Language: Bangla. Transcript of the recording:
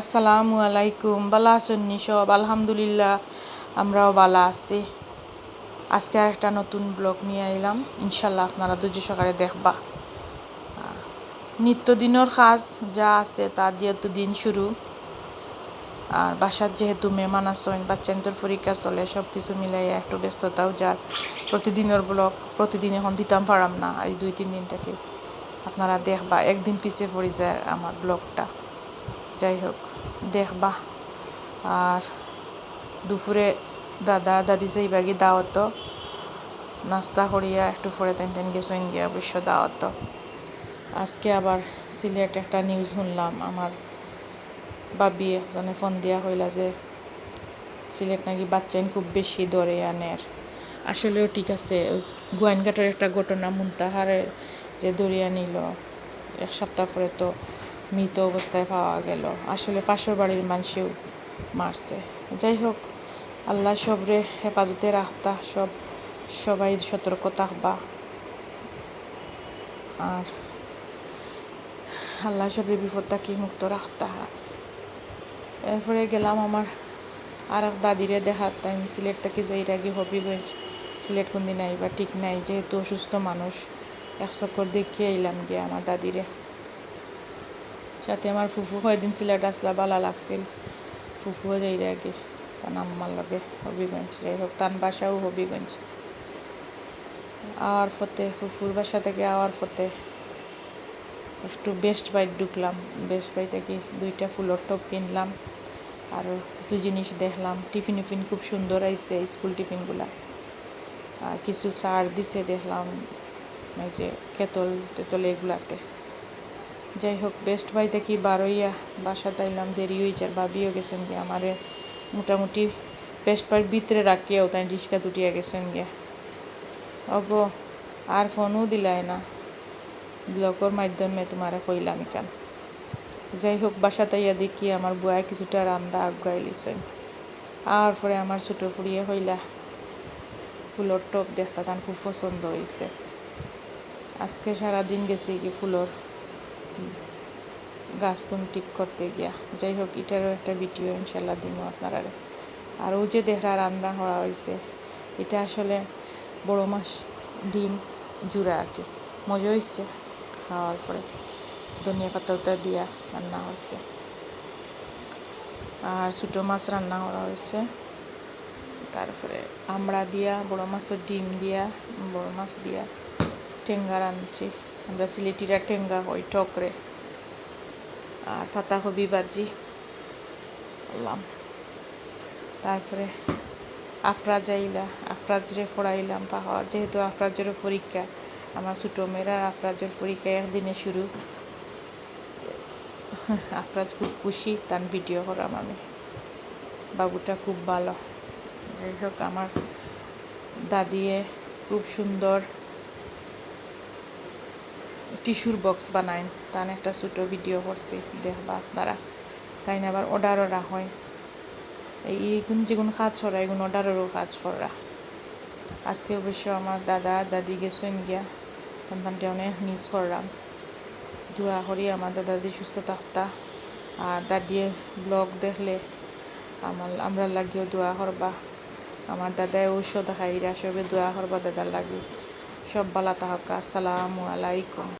আসসালামু আলাইকুম। বালা আছেননি সব? আলহামদুলিল্লাহ, আমরাও বালা আছি। আজকে আর একটা নতুন ব্লগ নিয়ে এলাম ইনশাল্লাহ আপনারা দুজো সকালে দেখবা। নিত্যদিনের কাজ যা আছে তা দিয়ে তো দিন শুরু। আর বাসার যেহেতু মেহমান আসেন বাচ্চান্তর পরীক্ষা চলে সব কিছু মিলাইয়া একটু ব্যস্ততাও যার। প্রতিদিনের ব্লগ প্রতিদিন এখন দিতাম পারাম না, এই দুই, তিন দিন থেকে। আপনারা দেখবা, একদিন পিছিয়ে পড়ে যায় আমার ব্লগটা যাই হোক দেখবা আর দুপুরে দাদা, দাদি যাইবাগি দাওয়াত, নাস্তা করিয়া একটু পরে তেন তেন গেছেন গিয়া অবশ্য দাওয়াত। আজকে আবার সিলেট একটা নিউজ শুনলাম, আমার বাবি একজনে ফোন দিয়া হইলা যে, সিলেট নাকি বাচ্চাইন খুব বেশি দরে আনের। আসলেও ঠিক আছে গোয়াইনঘাটের একটা ঘটনা মুন্তাহারে যে দরিয়া নিল, এক সপ্তাহ পরে তো মৃত অবস্থায় পাওয়া গেল। আসলে পাশের বাড়ির মানুষেও মারছে। যাই হোক আল্লাহ সবরে হেফাজতে রাখতা সব সবাই সতর্ক থাকবা। আর আল্লাহ সবরে বিপদ থাকি মুক্ত রাখতা। এরপরে গেলাম আমার আর এক দাদিরে দেখার তাই সিলেট থেকে যাই আগে হবিগঞ্জ সিলেট কোন দিন আইবা, ঠিক নাই, যেহেতু অসুস্থ মানুষ, এক চক্কর দেখিয়ে এলাম গিয়ে আমার দাদিরে। সাথে আমার ফুফু কয়দিন সিলেট আসলা বালা লাগছিল। ফুফুও যাই আগে, তার নাম আমার লাগে হবিগঞ্জ, যাই হোক, তার বাসাও হবিগঞ্জ। আওয়ার ফতে ফুফুর বাসা থেকে আওয়ার ফতে একটু বেস্ট বাইট ঢুকলাম। বেস্ট বাই থেকে দুইটা ফুলের টপ কিনলাম, আরও কিছু জিনিস দেখলাম। টিফিন উফিন খুব সুন্দর আইছে স্কুল টিফিনগুলা। আর কিছু সার দিছে দেখলাম, এই যে কেতল টেতল এগুলাতে। যাই হোক বেস্ট বাই দেখি বারোইয়া বাসা তাইলাম, দেরি হয়েছে আর ভাবিও গেছেন গিয়ে, আমারে মোটামুটি বেস্ট বাইর ভিতরে রাখিয়াও তাই রিক্সা দুটিয়া গেছেন গিয়া। অগো, আর ফোনও দিলাই না। ব্লগের মাধ্যমে তোমারে কইলাম কেন? যাই হোক, বাসা তাইয়া দেখি আমার বুয়ায় কিছুটা রান্দা আগুয়াই লিছেন। আর পরে আমার ছোটো ফুড়িয়ে হইলা ফুলর টপ দেখতে তান খুব পছন্দ হয়েছে আজকে সারাদিন গেছি কি ফুলের গাছগুন ঠিক করতে গিয়া। যাই হোক, এটারও একটা ভিডিও ইনশাল্লাহ দিব আপনারা আর ও যে দেহরা রান্না করা হয়েছে, এটা আসলে বড় মাছ ডিম জুড়া আর কি। মজা হয়েছে খাওয়ার পরে। ধনিয়া পাতা উতা দিয়া রান্না হয়েছে আর ছোটো মাছ রান্না করা হয়েছে তারপরে আমড়া দিয়া, বড় মাছের ডিম দিয়া, বড় মাছ দিয়া টেঙ্গা রাঁধছি। আমরা সিলেটিরা টেঙ্গা হই টকরে। আর পাতাকপি ভাজি করলাম তারপরে আফরাজ আইলা, আফরাজরে ফড়াইলাম। পাহাড় যেহেতু আফরাজেরও পরীক্ষা, আমার ছোটো মেয়েরা আফরাজের পরীক্ষা একদিনে শুরু। আফরাজ খুব খুশি, তার ভিডিও করাম আমি। বাবুটা খুব ভালো। যাই হোক, আমার দাদিয়ে খুব সুন্দর টিস্যুর বক্স বানায়। তার একটা ছোটো ভিডিও করছি, দেখবা আপনারা তাই না আবার অর্ডারও হয়। এইগুন যেগুন কাজ করা, এগুন অর্ডারেরও কাজ করা। আজকে অবশ্য আমার দাদা, দাদি গেছেন গিয়া। সন্তানটি অনেক মিস করলাম। দোয়া করি আমার দাদা দাদি সুস্থ থাকতা। আর দাদিয়ে ব্লগ দেখলে আমার, আমরা লাগিও দোয়া করবা। আমার দাদায় ঔষধ খাইরা সবে দোয়া করবা দাদার লাগি। সব বালা তাহকা আসসালামু আলাইকুম।